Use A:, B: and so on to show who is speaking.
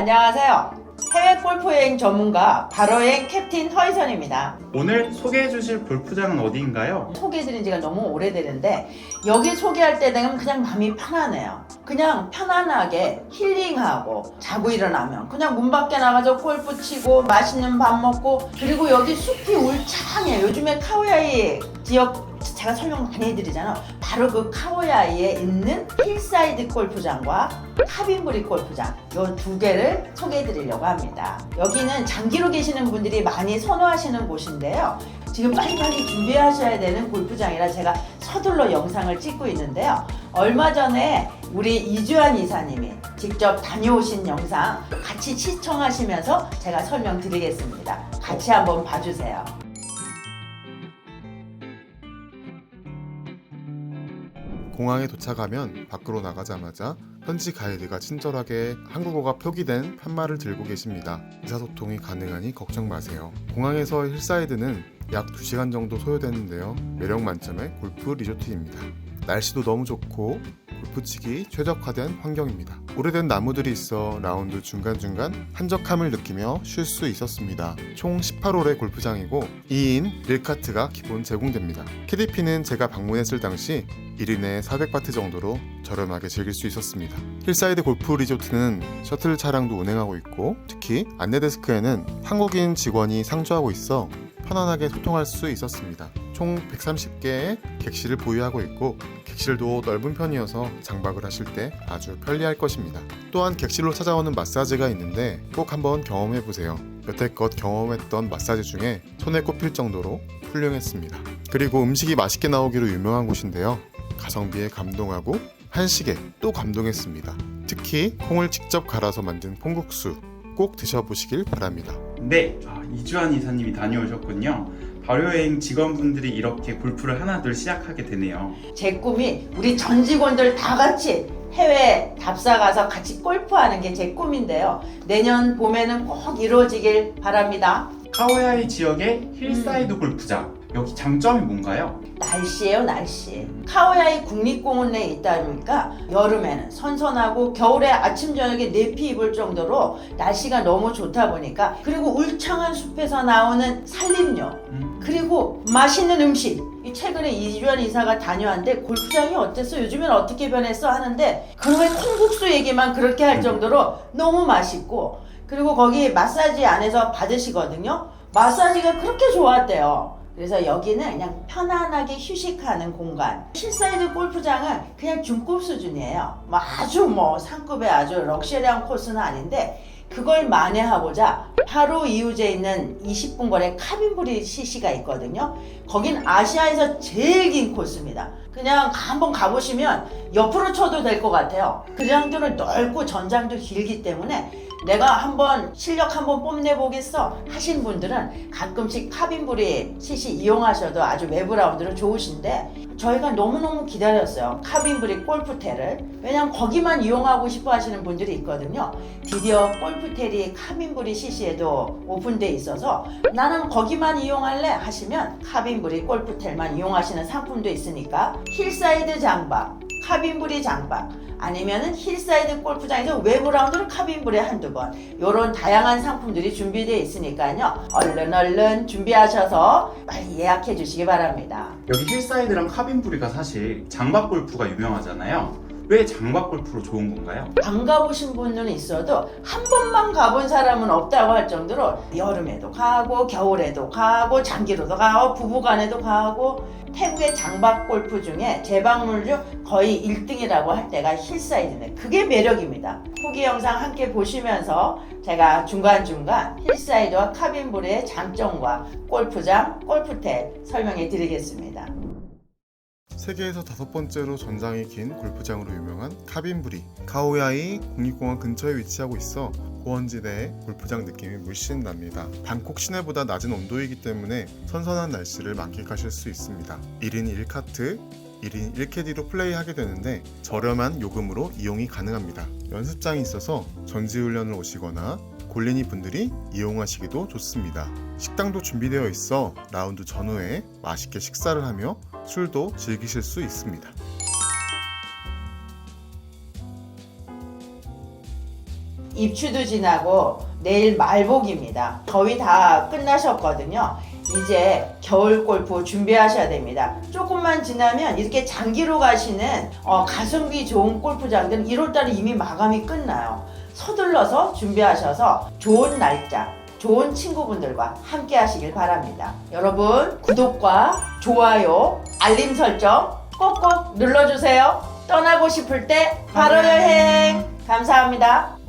A: 안녕하세요. 해외 골프 여행 전문가 바로의 캡틴 허이선입니다.
B: 오늘 소개해 주실 골프장은 어디인가요?
A: 소개해드린 지가 너무 오래되는데 여기 소개할 때 되면 그냥 마음이 편하네요. 그냥 편안하게 힐링하고 자고 일어나면 그냥 문 밖에 나가서 골프 치고 맛있는 밥 먹고 그리고 여기 숲이 울창해요. 요즘에 카오야이 지역 제가 설명 많이 해드리잖아. 바로 그 카오야이에 있는 힐사이드 골프장과 카빈브리 골프장 이 두 개를 소개해 드리려고 합니다. 여기는 장기로 계시는 분들이 많이 선호하시는 곳인데요. 지금 빨리빨리 준비하셔야 되는 골프장이라 제가 서둘러 영상을 찍고 있는데요. 얼마 전에 우리 이주환 이사님이 직접 다녀오신 영상 같이 시청하시면서 제가 설명드리겠습니다. 같이 한번 봐주세요.
C: 공항에 도착하면 밖으로 나가자마자 현지 가이드가 친절하게 한국어가 표기된 편말을 들고 계십니다. 의사소통이 가능하니 걱정 마세요. 공항에서 힐사이드는 약 2시간 정도 소요되는데요. 매력 만점의 골프 리조트입니다. 날씨도 너무 좋고 골프치기 최적화된 환경입니다. 오래된 나무들이 있어 라운드 중간중간 한적함을 느끼며 쉴 수 있었습니다. 총 18홀의 골프장이고 2인 1카트가 기본 제공됩니다. KDP는 제가 방문했을 당시 1인에 400바트 정도로 저렴하게 즐길 수 있었습니다. 힐사이드 골프 리조트는 셔틀 차량도 운행하고 있고 특히 안내 데스크에는 한국인 직원이 상주하고 있어 편안하게 소통할 수 있었습니다. 총 130개의 객실을 보유하고 있고 객실도 넓은 편이어서 장박을 하실 때 아주 편리할 것입니다. 또한 객실로 찾아오는 마사지가 있는데 꼭 한번 경험해 보세요. 여태껏 경험했던 마사지 중에 손에 꼽힐 정도로 훌륭했습니다. 그리고 음식이 맛있게 나오기로 유명한 곳인데요. 가성비에 감동하고 한식에 또 감동했습니다. 특히 콩을 직접 갈아서 만든 콩국수 꼭 드셔보시길 바랍니다.
B: 네, 아, 이주환 이사님이 다녀오셨군요. 발효여행 직원분들이 이렇게 골프를 하나둘 시작하게 되네요.
A: 제 꿈이 우리 전 직원들 다 같이 해외 답사 가서 같이 골프하는 게 제 꿈인데요. 내년 봄에는 꼭 이루어지길 바랍니다.
B: 카오야이 지역의 힐사이드 골프장. 여기 장점이 뭔가요?
A: 날씨예요, 날씨. 카오야이 국립공원 내에 있다 보니까 여름에는 선선하고 겨울에 아침 저녁에 내피 입을 정도로 날씨가 너무 좋다 보니까 그리고 울창한 숲에서 나오는 산림료
B: 음,
A: 그리고 맛있는 음식. 이 최근에 이주연 이사가 다녀왔는데 골프장이 어땠어? 요즘엔 어떻게 변했어? 하는데 그놈의 콩국수 얘기만 그렇게 할 정도로 너무 맛있고 그리고 거기 마사지 안에서 받으시거든요. 마사지가 그렇게 좋았대요. 그래서 여기는 그냥 편안하게 휴식하는 공간. 힐사이드 골프장은 그냥 중급 수준이에요. 뭐 아주 뭐 상급의 아주 럭셔리한 코스는 아닌데 그걸 만회하고자 바로 이웃에 있는 20분 거리 카빈브리 CC가 있거든요. 거긴 아시아에서 제일 긴 코스입니다. 그냥 한번 가보시면 옆으로 쳐도 될 것 같아요. 그 정도로 넓고 전장도 길기 때문에 내가 한번 실력 한번 뽐내보겠어 하신 분들은 가끔씩 카빈브리 CC 이용하셔도 아주 외부 라운드로 좋으신데 저희가 너무너무 기다렸어요. 카빈브리 골프텔을. 왜냐면 거기만 이용하고 싶어 하시는 분들이 있거든요. 드디어 골프텔이 카빈브리 CC에도 오픈돼 있어서 나는 거기만 이용할래 하시면 카빈브리 골프텔만 이용하시는 상품도 있으니까 힐사이드 장박, 카빈브리 장박 아니면은 힐사이드 골프장에서 외부 라운드로 카빈브리 한두 번 요런 다양한 상품들이 준비되어 있으니까요. 얼른 얼른 준비하셔서 빨리 예약해 주시기 바랍니다.
B: 여기 힐사이드랑 카빈부리가 사실 장박 골프가 유명하잖아요. 왜 장박 골프로 좋은 건가요?
A: 안 가보신 분은 있어도 한 번만 가본 사람은 없다고 할 정도로 여름에도 가고 겨울에도 가고 장기로도 가고 부부간에도 가고 태국의 장박 골프 중에 재방문 중 거의 1등이라고 할 때가 힐사이드네. 그게 매력입니다. 후기 영상 함께 보시면서 제가 중간중간 힐사이드와 카빈브리의 장점과 골프장, 골프텔 설명해 드리겠습니다.
C: 세계에서 다섯 번째로 전장이 긴 골프장으로 유명한 카빈브리 카오야이 국립공원 근처에 위치하고 있어 고원지대의 골프장 느낌이 물씬 납니다. 방콕 시내보다 낮은 온도이기 때문에 선선한 날씨를 만끽하실 수 있습니다. 1인 1카트 1인 1캐디로 플레이하게 되는데 저렴한 요금으로 이용이 가능합니다. 연습장이 있어서 전지훈련을 오시거나 골린이 분들이 이용하시기도 좋습니다. 식당도 준비되어 있어 라운드 전후에 맛있게 식사를 하며 술도 즐기실 수 있습니다.
A: 입추도 지나고 내일 말복입니다. 거의 다 끝나셨거든요. 이제 겨울 골프 준비하셔야 됩니다. 조금만 지나면 이렇게 장기로 가시는 어, 가성비 좋은 골프장들은 1월달에 이미 마감이 끝나요. 서둘러서 준비하셔서 좋은 날짜, 좋은 친구분들과 함께 하시길 바랍니다. 여러분, 구독과 좋아요, 알림 설정 꼭꼭 눌러주세요. 떠나고 싶을 때 바로 여행! 감사합니다.